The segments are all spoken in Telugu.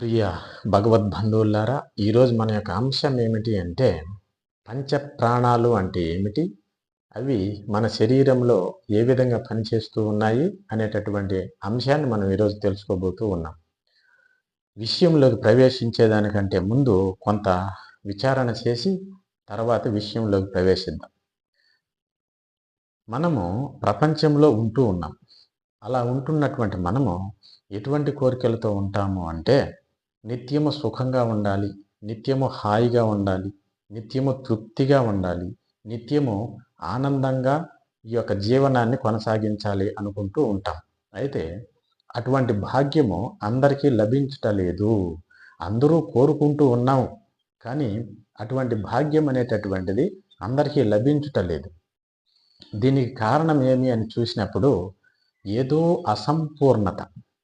ప్రియ భగవద్బంధువులారా ఈరోజు మన యొక్క అంశం ఏమిటి అంటే పంచ ప్రాణాలు అంటే ఏమిటి? అవి మన శరీరంలో ఏ విధంగా పనిచేస్తూ ఉన్నాయి అనేటటువంటి అంశాన్ని మనం ఈరోజు తెలుసుకోబోతూ ఉన్నాం. విషయంలోకి ప్రవేశించేదానికంటే ముందు కొంత విచారణ చేసి తర్వాత విషయంలోకి ప్రవేశిద్దాం. మనము ప్రపంచంలో ఉంటూ ఉన్నాం. అలా ఉంటున్నటువంటి మనము ఎటువంటి కోరికలతో ఉంటాము అంటే నిత్యము సుఖంగా ఉండాలి నిత్యము హాయిగా ఉండాలి నిత్యము తృప్తిగా ఉండాలి నిత్యము ఆనందంగా ఈ యొక్క జీవనాన్ని కొనసాగించాలి అనుకుంటూ ఉంటాం. అయితే అటువంటి భాగ్యము అందరికీ లభించటలేదు. అందరూ కోరుకుంటూ ఉన్నాం కానీ అటువంటి భాగ్యం అనేటటువంటిది అందరికీ లభించుటలేదు. దీనికి కారణం ఏమి అని చూసినప్పుడు ఏదో అసంపూర్ణత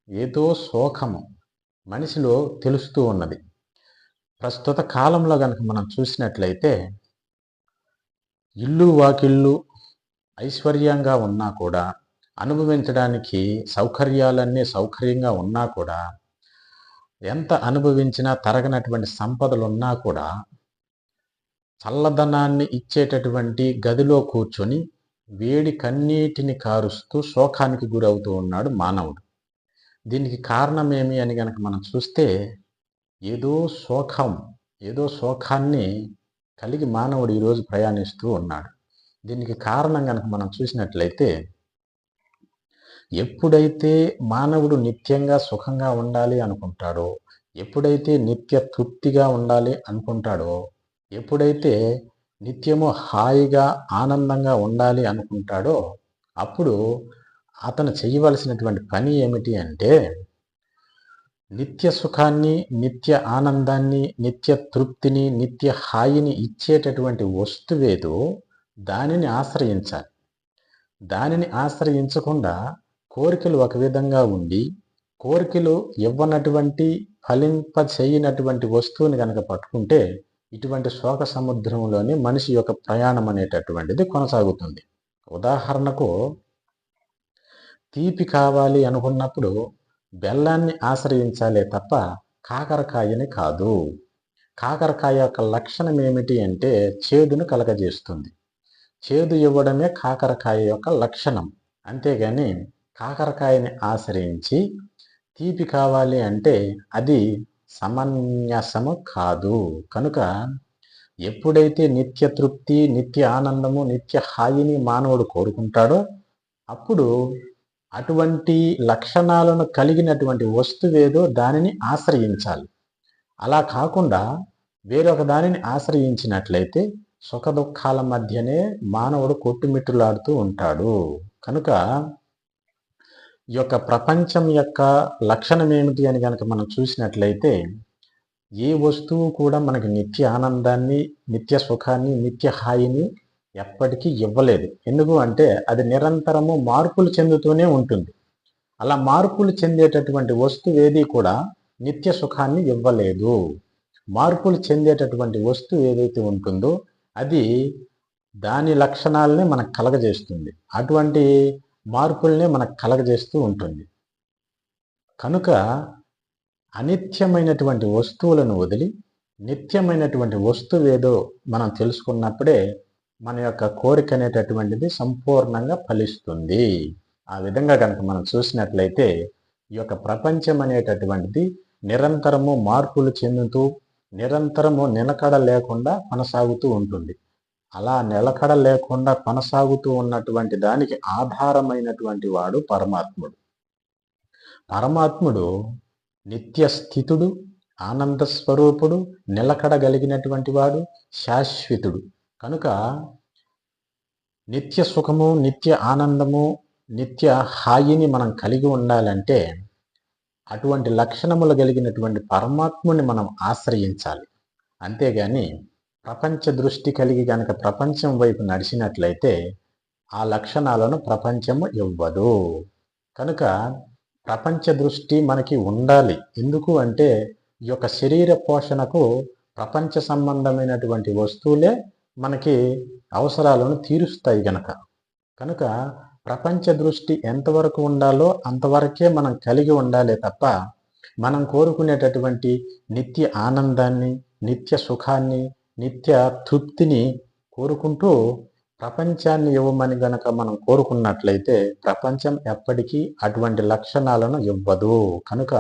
ఏదో శోకము మనిషిలో తెలుస్తూ ఉన్నది. ప్రస్తుత కాలంలో కనుక మనం చూసినట్లయితే ఇల్లు వాకిళ్ళు ఐశ్వర్యంగా ఉన్నా కూడా అనుభవించడానికి సౌకర్యాలన్నీ సౌకర్యంగా ఉన్నా కూడా ఎంత అనుభవించినా తరగనటువంటి సంపదలు ఉన్నా కూడా చల్లదనాన్ని ఇచ్చేటటువంటి గదిలో కూర్చొని వేడి కన్నీటిని కారుస్తూ శోకానికి గురవుతూ ఉన్నాడు మానవుడు. దీనికి కారణం ఏమి అని కనుక మనం చూస్తే ఏదో శోకం ఏదో శోకాన్ని కలిగి మానవుడు ఈరోజు ప్రయాణిస్తూ ఉన్నాడు. దీనికి కారణం కనుక మనం చూసినట్లయితే ఎప్పుడైతే మానవుడు నిత్యంగా సుఖంగా ఉండాలి అనుకుంటాడో ఎప్పుడైతే నిత్య తృప్తిగా ఉండాలి అనుకుంటాడో ఎప్పుడైతే నిత్యము హాయిగా ఆనందంగా ఉండాలి అనుకుంటాడో అప్పుడు అతను చేయవలసినటువంటి పని ఏమిటి అంటే నిత్య సుఖాన్ని నిత్య ఆనందాన్ని నిత్య తృప్తిని నిత్య హాయిని ఇచ్చేటటువంటి వస్తువేదో దానిని ఆశ్రయించాలి. దానిని ఆశ్రయించకుండా కోరికలు ఒక విధంగా ఉండి కోరికలు ఇవ్వనటువంటి ఫలింప చేయనటువంటి వస్తువుని కనుక పట్టుకుంటే ఇటువంటి శోక సముద్రంలోనే మనిషి యొక్క ప్రయాణం అనేటటువంటిది కొనసాగుతుంది. ఉదాహరణకు తీపి కావాలి అనుకున్నప్పుడు బెల్లాన్ని ఆశ్రయించాలే తప్ప కాకరకాయని కాదు. కాకరకాయ యొక్క లక్షణం ఏమిటి అంటే చేదును కలగజేస్తుంది. చేదు ఇవ్వడమే కాకరకాయ యొక్క లక్షణం. అంతేగాని కాకరకాయని ఆశ్రయించి తీపి కావాలి అంటే అది సమన్యాసము కాదు. కనుక ఎప్పుడైతే నిత్య తృప్తి నిత్య ఆనందము నిత్య హాయిని మానవుడు కోరుకుంటాడో అప్పుడు అటువంటి లక్షణాలను కలిగినటువంటి వస్తువేదో దానిని ఆశ్రయించాలి. అలా కాకుండా వేరొక దానిని ఆశ్రయించినట్లయితే సుఖదుఖాల మధ్యనే మానవుడు కొట్టుమిట్టులాడుతూ ఉంటాడు. కనుక ఈ యొక్క ప్రపంచం యొక్క లక్షణం ఏమిటి అని కనుక మనం చూసినట్లయితే ఏ వస్తువు కూడా మనకి నిత్య ఆనందాన్ని నిత్య సుఖాన్ని నిత్య హాయిని ఎప్పటికీ ఇవ్వలేదు. ఎందుకు అంటే అది నిరంతరము మార్పులు చెందుతూనే ఉంటుంది. అలా మార్పులు చెందేటటువంటి వస్తువు ఏది కూడా నిత్య సుఖాన్ని ఇవ్వలేదు. మార్పులు చెందేటటువంటి వస్తువు ఏదైతే ఉంటుందో అది దాని లక్షణాలని మనకు కలగజేస్తుంది. అటువంటి మార్పుల్ని మనకు కలగజేస్తూ ఉంటుంది. కనుక అనిత్యమైనటువంటి వస్తువులను వదిలి నిత్యమైనటువంటి వస్తువు ఏదో మనం తెలుసుకున్నప్పుడే మన యొక్క కోరిక అనేటటువంటిది సంపూర్ణంగా ఫలిస్తుంది. ఆ విధంగా కనుక మనం చూసినట్లయితే ఈ యొక్క ప్రపంచం అనేటటువంటిది నిరంతరము మార్పులు చెందుతూ నిరంతరము నిలకడ లేకుండా కొనసాగుతూ ఉంటుంది. అలా నిలకడ లేకుండా కొనసాగుతూ ఉన్నటువంటి దానికి ఆధారమైనటువంటి వాడు పరమాత్ముడు. పరమాత్ముడు నిత్య స్థితుడు ఆనంద స్వరూపుడు నిలకడగలిగినటువంటి వాడు శాశ్వతుడు. కనుక నిత్య సుఖము నిత్య ఆనందము నిత్య హాయిని మనం కలిగి ఉండాలంటే అటువంటి లక్షణములు కలిగినటువంటి పరమాత్ముని మనం ఆశ్రయించాలి. అంతేగాని ప్రపంచ దృష్టి కలిగి కనుక ప్రపంచం వైపు నడిచినట్లయితే ఆ లక్షణాలను ప్రపంచము ఇవ్వదు. కనుక ప్రపంచ దృష్టి మనకి ఉండాలి. ఎందుకు అంటే ఈ యొక్క శరీర పోషణకు ప్రపంచ సంబంధమైనటువంటి వస్తువులే మనకి అవసరాలను తీరుస్తాయి గనక. కనుక ప్రపంచ దృష్టి ఎంతవరకు ఉండాలో అంతవరకే మనం కలిగి ఉండాలే తప్ప మనం కోరుకునేటటువంటి నిత్య ఆనందాన్ని నిత్య సుఖాన్ని నిత్య తృప్తిని కోరుకుంటూ ప్రపంచాన్ని ఇవ్వమని గనక మనం కోరుకున్నట్లయితే ప్రపంచం ఎప్పటికీ అటువంటి లక్షణాలను ఇవ్వదు. కనుక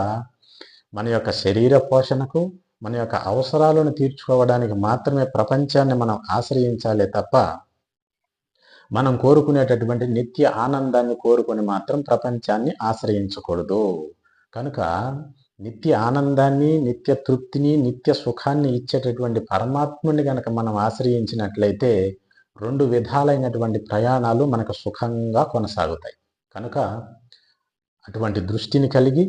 మన యొక్క శరీర పోషణకు మన యొక్క అవసరాలను తీర్చుకోవడానికి మాత్రమే ప్రపంచాన్ని మనం ఆశ్రయించాలే తప్ప మనం కోరుకునేటటువంటి నిత్య ఆనందాన్ని కోరుకొని మాత్రం ప్రపంచాన్ని ఆశ్రయించకూడదు. కనుక నిత్య ఆనందాన్ని నిత్య తృప్తిని నిత్య సుఖాన్ని ఇచ్చేటటువంటి పరమాత్ముని కనుక మనం ఆశ్రయించినట్లయితే రెండు విధాలైనటువంటి ప్రయాణాలు మనకు సుఖంగా కొనసాగుతాయి. కనుక అటువంటి దృష్టిని కలిగి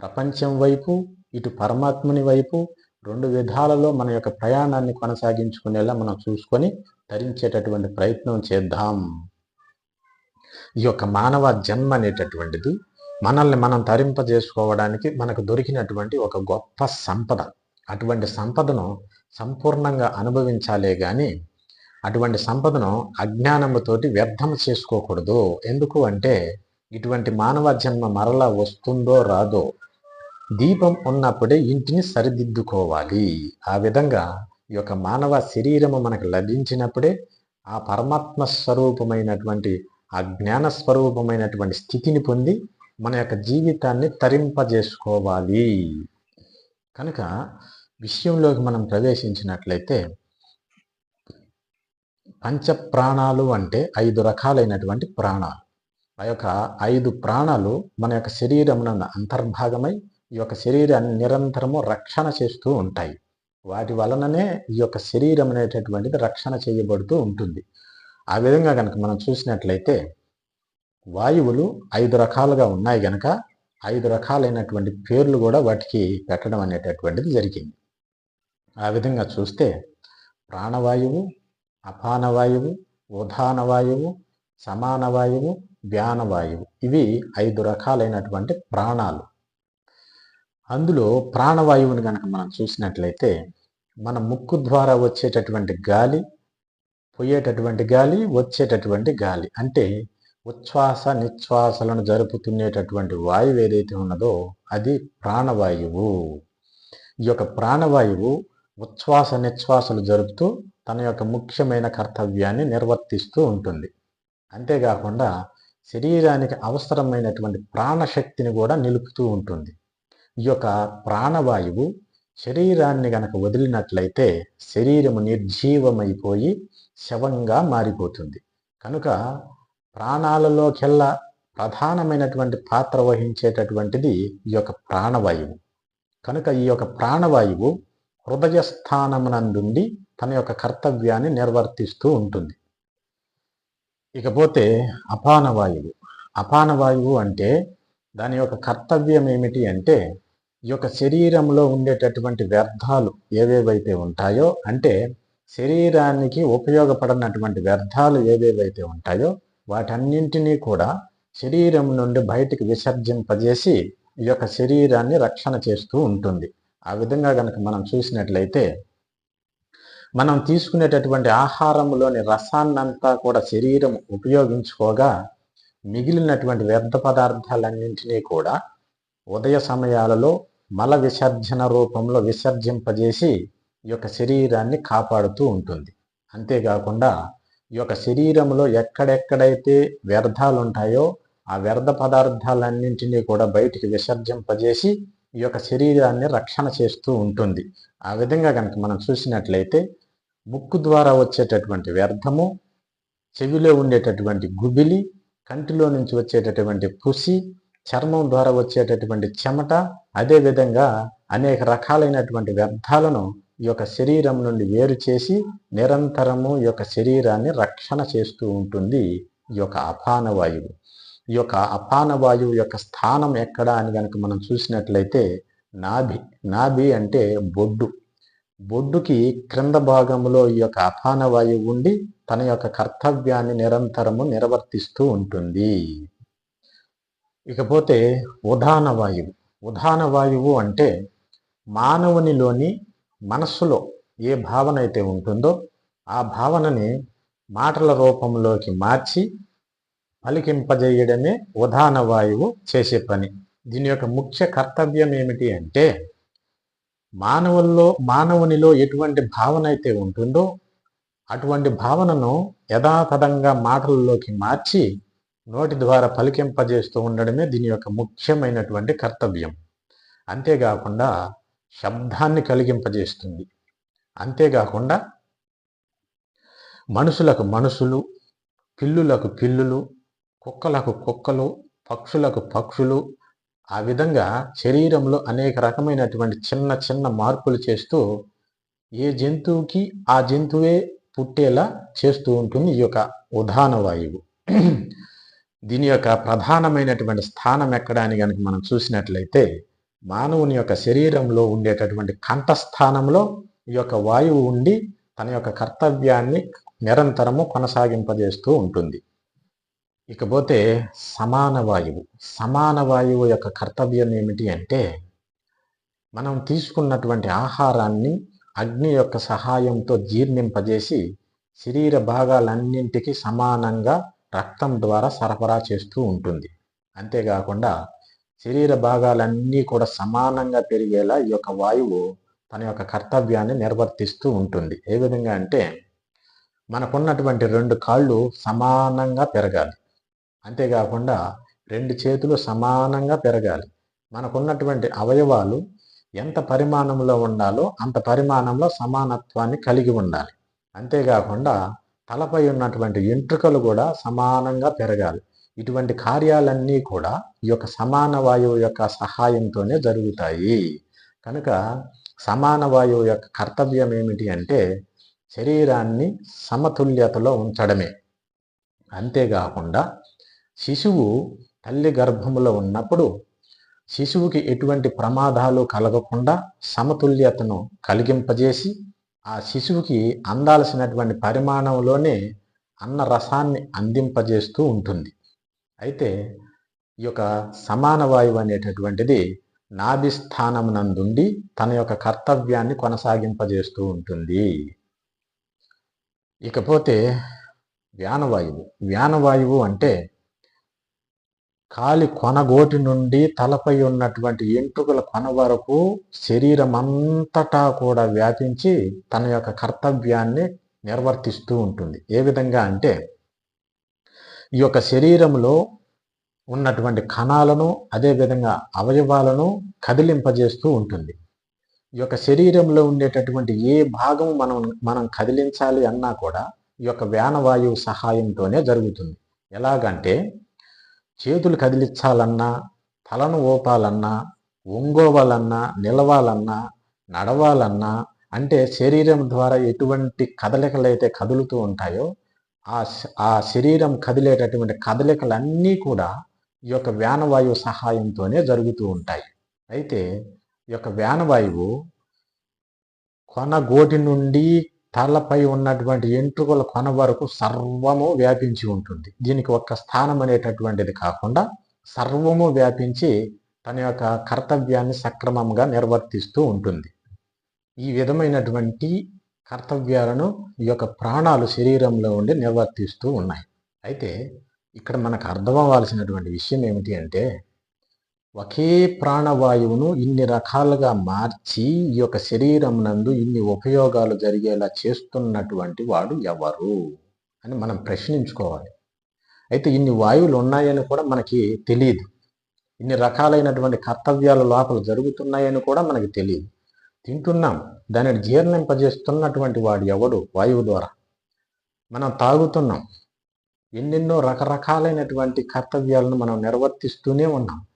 ప్రపంచం వైపు ఇటు పరమాత్ముని వైపు రెండు విధాలలో మన యొక్క ప్రయాణాన్ని కొనసాగించుకునేలా మనం చూసుకొని ధరించేటటువంటి ప్రయత్నం చేద్దాం. ఈ యొక్క మానవ జన్మ అనేటటువంటిది మనల్ని మనం తరింపజేసుకోవడానికి మనకు దొరికినటువంటి ఒక గొప్ప సంపద. అటువంటి సంపదను సంపూర్ణంగా అనుభవించాలే కానీ అటువంటి సంపదను అజ్ఞానముతోటి వ్యర్థం చేసుకోకూడదు. ఎందుకు అంటే ఇటువంటి మానవ జన్మ మరలా వస్తుందో రాదో దీపం ఉన్నప్పుడే ఇంటిని సరిదిద్దుకోవాలి. ఆ విధంగా ఈ యొక్క మానవ శరీరము మనకు లభించినప్పుడే ఆ పరమాత్మ స్వరూపమైనటువంటి ఆ జ్ఞాన స్వరూపమైనటువంటి స్థితిని పొంది మన యొక్క జీవితాన్ని తరింపజేసుకోవాలి. కనుక విషయంలోకి మనం ప్రవేశించినట్లయితే పంచ ప్రాణాలు అంటే ఐదు రకాలైనటువంటి ప్రాణాలు. ఆ యొక్క ఐదు ప్రాణాలు మన యొక్క శరీరమున అంతర్భాగమై ఈ యొక్క శరీరాన్ని నిరంతరము రక్షణ చేస్తూ ఉంటాయి. వాటి వలననే ఈ యొక్క శరీరం అనేటటువంటిది రక్షణ చేయబడుతూ ఉంటుంది. ఆ విధంగా కనుక మనం చూసినట్లయితే వాయువులు ఐదు రకాలుగా ఉన్నాయి గనక ఐదు రకాలైనటువంటి పేర్లు కూడా వాటికి పెట్టడం అనేటటువంటిది జరిగింది. ఆ విధంగా చూస్తే ప్రాణవాయువు అపానవాయువు ఉదానవాయువు సమానవాయువు వ్యానవాయువు ఇవి ఐదు రకాలైనటువంటి ప్రాణాలు. అందులో ప్రాణవాయువుని కనుక మనం చూసినట్లయితే మన ముక్కు ద్వారా వచ్చేటటువంటి గాలి పోయేటటువంటి గాలి వచ్చేటటువంటి గాలి. అంటే ఉచ్ఛ్వాస నిశ్వాసలను జరుపుతునేటటువంటి వాయువు ఏదైతే ఉన్నదో అది ప్రాణవాయువు. ఈ యొక్క ప్రాణవాయువు ఉచ్ఛ్వాస నిశ్వాసలు జరుపుతూ తన యొక్క ముఖ్యమైన కర్తవ్యాన్ని నిర్వర్తిస్తూ ఉంటుంది. అంతేకాకుండా శరీరానికి అవసరమైనటువంటి ప్రాణశక్తిని కూడా నిలుపుతూ ఉంటుంది. ఈ యొక్క ప్రాణవాయువు శరీరాన్ని గనక వదిలినట్లయితే శరీరము నిర్జీవమైపోయి శవంగా మారిపోతుంది. కనుక ప్రాణాలలోకెల్లా ప్రధానమైనటువంటి పాత్ర వహించేటటువంటిది ఈ యొక్క ప్రాణవాయువు. కనుక ఈ యొక్క ప్రాణవాయువు హృదయ స్థానమునందుండి తన యొక్క కర్తవ్యాన్ని నిర్వర్తిస్తూ ఉంటుంది. ఇకపోతే అపానవాయువు. అపానవాయువు అంటే దాని యొక్క కర్తవ్యం ఏమిటి అంటే ఈ యొక్క శరీరంలో ఉండేటటువంటి వ్యర్థాలు ఏవేవైతే ఉంటాయో అంటే శరీరానికి ఉపయోగపడినటువంటి వ్యర్థాలు ఏవేవైతే ఉంటాయో వాటన్నింటినీ కూడా శరీరం నుండి బయటికి విసర్జింపజేసి ఈ యొక్క శరీరాన్ని రక్షణ చేస్తూ ఉంటుంది. ఆ విధంగా కనుక మనం చూసినట్లయితే మనం తీసుకునేటటువంటి ఆహారంలోని రసాన్నంతా కూడా శరీరం ఉపయోగించుకోగా మిగిలినటువంటి వ్యర్థ పదార్థాలన్నింటినీ కూడా ఉదయ సమయాలలో మల విసర్జన రూపంలో విసర్జింపజేసి ఈ యొక్క శరీరాన్ని కాపాడుతూ ఉంటుంది. అంతేకాకుండా ఈ యొక్క శరీరంలో ఎక్కడెక్కడైతే వ్యర్థాలు ఉంటాయో ఆ వ్యర్థ పదార్థాలన్నింటినీ కూడా బయటికి విసర్జింపజేసి ఈ యొక్క శరీరాన్ని రక్షణ చేస్తూ ఉంటుంది. ఆ విధంగా కనుక మనం చూసినట్లయితే ముక్కు ద్వారా వచ్చేటటువంటి వ్యర్థము చెవిలో ఉండేటటువంటి గుబిలి కంటిలో నుంచి వచ్చేటటువంటి పుసి చర్మం ద్వారా వచ్చేటటువంటి చెమట అదేవిధంగా అనేక రకాలైనటువంటి వ్యర్థాలను ఈ యొక్క శరీరం నుండి వేరు చేసి నిరంతరము ఈ యొక్క శరీరాన్ని రక్షణ చేస్తూ ఉంటుంది ఈ యొక్క అపాన వాయువు. ఈ యొక్క అపాన వాయువు యొక్క స్థానం ఎక్కడ అని కనుక మనం చూసినట్లయితే నాభి నాభి అంటే బొడ్డు. బొడ్డుకి క్రింద భాగంలో ఈ యొక్క అపాన వాయువు ఉండి తన యొక్క కర్తవ్యాన్ని నిరంతరము నిర్వర్తిస్తూ ఉంటుంది. ఇకపోతే ఉదాన వాయువు. ఉదాన వాయువు అంటే మానవునిలోని మనస్సులో ఏ భావన అయితే ఉంటుందో ఆ భావనని మాటల రూపంలోకి మార్చి పలికింపజేయడమే ఉదాన వాయువు చేసే పని. దీని యొక్క ముఖ్య కర్తవ్యం ఏమిటి అంటే మానవుల్లో మానవునిలో ఎటువంటి భావన అయితే ఉంటుందో అటువంటి భావనను యథాతథంగా మాటలలోకి మార్చి నోటి ద్వారా పలికింపజేస్తూ ఉండడమే దీని యొక్క ముఖ్యమైనటువంటి కర్తవ్యం. అంతేకాకుండా శబ్దాన్ని కలిగింపజేస్తుంది. అంతేకాకుండా మనుషులకు మనుషులు పిల్లులకు పిల్లులు కుక్కలకు కుక్కలు పక్షులకు పక్షులు ఆ విధంగా శరీరంలో అనేక రకమైనటువంటి చిన్న చిన్న మార్పులు చేస్తూ ఏ జంతువుకి ఆ జంతువే పుట్టేలా చేస్తూ ఉంటుంది ఈ యొక్క ఉదాహరణ వాయువు. దీని యొక్క ప్రధానమైనటువంటి స్థానం ఎక్కడానికి కనుక మనం చూసినట్లయితే మానవుని యొక్క శరీరంలో ఉండేటటువంటి కంఠస్థానంలో ఈ యొక్క వాయువు ఉండి తన యొక్క కర్తవ్యాన్ని నిరంతరము కొనసాగింపజేస్తూ ఉంటుంది. ఇకపోతే సమాన వాయువు సమాన వాయువు యొక్క కర్తవ్యం ఏమిటి అంటే మనం తీసుకున్నటువంటి ఆహారాన్ని అగ్ని యొక్క సహాయంతో జీర్ణింపజేసి శరీర భాగాలన్నింటికి సమానంగా రక్తం ద్వారా సరఫరా చేస్తూ ఉంటుంది. అంతేకాకుండా శరీర భాగాలన్నీ కూడా సమానంగా పెరిగేలా ఈ యొక్క వాయువు తన యొక్క కర్తవ్యాన్ని నిర్వర్తిస్తూ ఉంటుంది. ఏ విధంగా అంటే మనకున్నటువంటి రెండు కాళ్ళు సమానంగా పెరగాలి. అంతేకాకుండా రెండు చేతులు సమానంగా పెరగాలి. మనకున్నటువంటి అవయవాలు ఎంత పరిమాణంలో ఉండాలో అంత పరిమాణంలో సమానత్వాన్ని కలిగి ఉండాలి. అంతేకాకుండా తలపై ఉన్నటువంటి ఎంట్రుకలు కూడా సమానంగా పెరగాలి. ఇటువంటి కార్యాలన్నీ కూడా ఈ యొక్క సమాన వాయువు యొక్క సహాయంతోనే జరుగుతాయి. కనుక సమాన వాయువు యొక్క కర్తవ్యం ఏమిటి అంటే శరీరాన్ని సమతుల్యతలో ఉంచడమే. అంతేకాకుండా శిశువు తల్లి గర్భములో ఉన్నప్పుడు శిశువుకి ఎటువంటి ప్రమాదాలు కలగకుండా సమతుల్యతను కలిగింపజేసి ఆ శిశువుకి అందాల్సినటువంటి పరిమాణంలోనే అన్న రసాన్ని అందింపజేస్తూ ఉంటుంది. అయితే ఈ యొక్క సమాన వాయువు అనేటటువంటిది నాభిస్థానం నందుండి తన యొక్క కర్తవ్యాన్ని కొనసాగింపజేస్తూ ఉంటుంది. ఇకపోతే వ్యానవాయువు. వ్యానవాయువు అంటే కాలి కొనగోటి నుండి తలపై ఉన్నటువంటి ఎంట్రుకల కొన వరకు శరీరం అంతటా కూడా వ్యాపించి తన యొక్క కర్తవ్యాన్ని నిర్వర్తిస్తూ ఉంటుంది. ఏ విధంగా అంటే ఈ యొక్క శరీరంలో ఉన్నటువంటి కణాలను అదేవిధంగా అవయవాలను కదిలింపజేస్తూ ఉంటుంది. ఈ యొక్క శరీరంలో ఉండేటటువంటి ఏ భాగం మనం మనం కదిలించాలి అన్నా కూడా ఈ యొక్క వ్యానవాయువు సహాయంతోనే జరుగుతుంది. ఎలాగంటే చేతులు కదిలించాలన్నా తలను ఊపాలన్నా ఒంగోవాలన్నా నిలవాలన్నా నడవాలన్నా అంటే శరీరం ద్వారా ఎటువంటి కదలికలు అయితే కదులుతూ ఉంటాయో ఆ ఆ శరీరం కదిలేటటువంటి కదలికలన్నీ కూడా ఈ యొక్క వ్యానవాయువు సహాయంతోనే జరుగుతూ ఉంటాయి. అయితే ఈ యొక్క వ్యానవాయువు కొనగోటి నుండి తలపై ఉన్నటువంటి ఎంట్రుకల కొన వరకు సర్వము వ్యాపించి ఉంటుంది. దీనికి ఒక్క స్థానం అనేటటువంటిది కాకుండా సర్వము వ్యాపించి తన యొక్క కర్తవ్యాన్ని సక్రమంగా నిర్వర్తిస్తూ ఉంటుంది. ఈ విధమైనటువంటి కర్తవ్యాలను ఈ యొక్క ప్రాణాలు శరీరంలో ఉండి నిర్వర్తిస్తూ ఉన్నాయి. అయితే ఇక్కడ మనకు అర్థం అవ్వాల్సినటువంటి విషయం ఏమిటి అంటే ఒకే ప్రాణవాయువును ఇన్ని రకాలుగా మార్చి ఈ యొక్క శరీరం నందు ఇన్ని ఉపయోగాలు జరిగేలా చేస్తున్నటువంటి వాడు ఎవరు అని మనం ప్రశ్నించుకోవాలి. అయితే ఇన్ని వాయువులు ఉన్నాయని కూడా మనకి తెలియదు ఇన్ని రకాలైనటువంటి కర్తవ్యాల లోపల జరుగుతున్నాయని కూడా మనకి తెలియదు తింటున్నాం. దానిని జీర్ణింపజేస్తున్నటువంటి వాడు ఎవడు? వాయువు ద్వారా. మనం తాగుతున్నాం. ఎన్నెన్నో రకరకాలైనటువంటి కర్తవ్యాలను మనం నిర్వర్తిస్తూనే ఉన్నాం.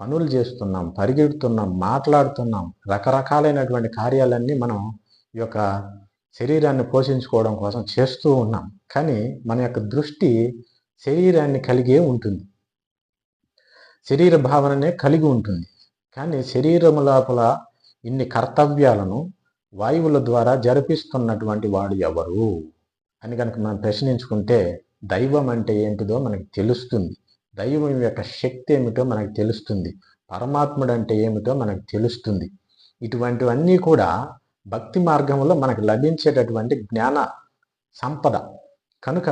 పనులు చేస్తున్నాం పరిగెడుతున్నాం మాట్లాడుతున్నాం రకరకాలైనటువంటి కార్యాలన్నీ మనం ఈ యొక్క శరీరాన్ని పోషించుకోవడం కోసం చేస్తూ ఉన్నాం. కానీ మన యొక్క దృష్టి శరీరాన్ని కలిగే ఉంటుంది. శరీర భావననే కలిగి ఉంటుంది. కానీ శరీరము లోపల ఇన్ని కర్తవ్యాలను వాయువుల ద్వారా జరిపిస్తున్నటువంటి వాడు ఎవరు? అని కనుక మనం ప్రశ్నించుకుంటే దైవం అంటే ఏంటిదో మనకి తెలుస్తుంది. దైవం యొక్క శక్తి ఏమిటో మనకు తెలుస్తుంది. పరమాత్ముడు అంటే ఏమిటో మనకు తెలుస్తుంది. ఇటువంటివన్నీ కూడా భక్తి మార్గంలో మనకు లభించేటటువంటి జ్ఞాన సంపద. కనుక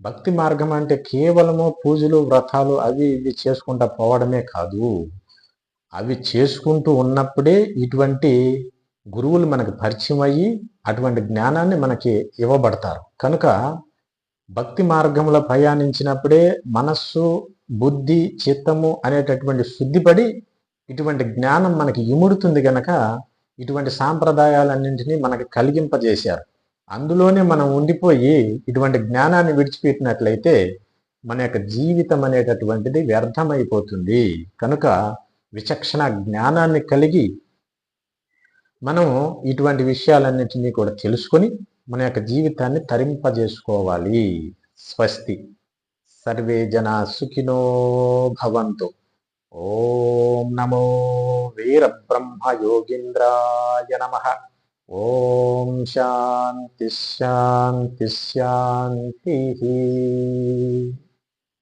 భక్తి మార్గం అంటే కేవలము పూజలు వ్రతాలు అవి ఇవి చేసుకుంటా పోవడమే కాదు. అవి చేసుకుంటూ ఉన్నప్పుడే ఇటువంటి గురువులు మనకు పరిచయం అయ్యి అటువంటి జ్ఞానాన్ని మనకి ఇవ్వబడతారు. కనుక భక్తి మార్గంలో ప్రయాణించినప్పుడే మనస్సు బుద్ధి చిత్తము అనేటటువంటి శుద్ధిపడి ఇటువంటి జ్ఞానం మనకి ఇముడుతుంది గనక ఇటువంటి సాంప్రదాయాలన్నింటినీ మనకి కలిగింపజేశారు. అందులోనే మనం ఉండిపోయి ఇటువంటి జ్ఞానాన్ని విడిచిపెట్టినట్లయితే మన యొక్క జీవితం అనేటటువంటిది వ్యర్థమైపోతుంది. కనుక విచక్షణ జ్ఞానాన్ని కలిగి మనం ఇటువంటి విషయాలన్నింటినీ కూడా తెలుసుకొని మన యొక్క జీవితాన్ని తరింపజేసుకోవాలి. స్వస్తి. సర్వే జన సుఖినో భవంతు. ఓం నమో వీరబ్రహ్మ యోగింద్రాయ నమ. ఓం శాంతి శాంతి శాంతి.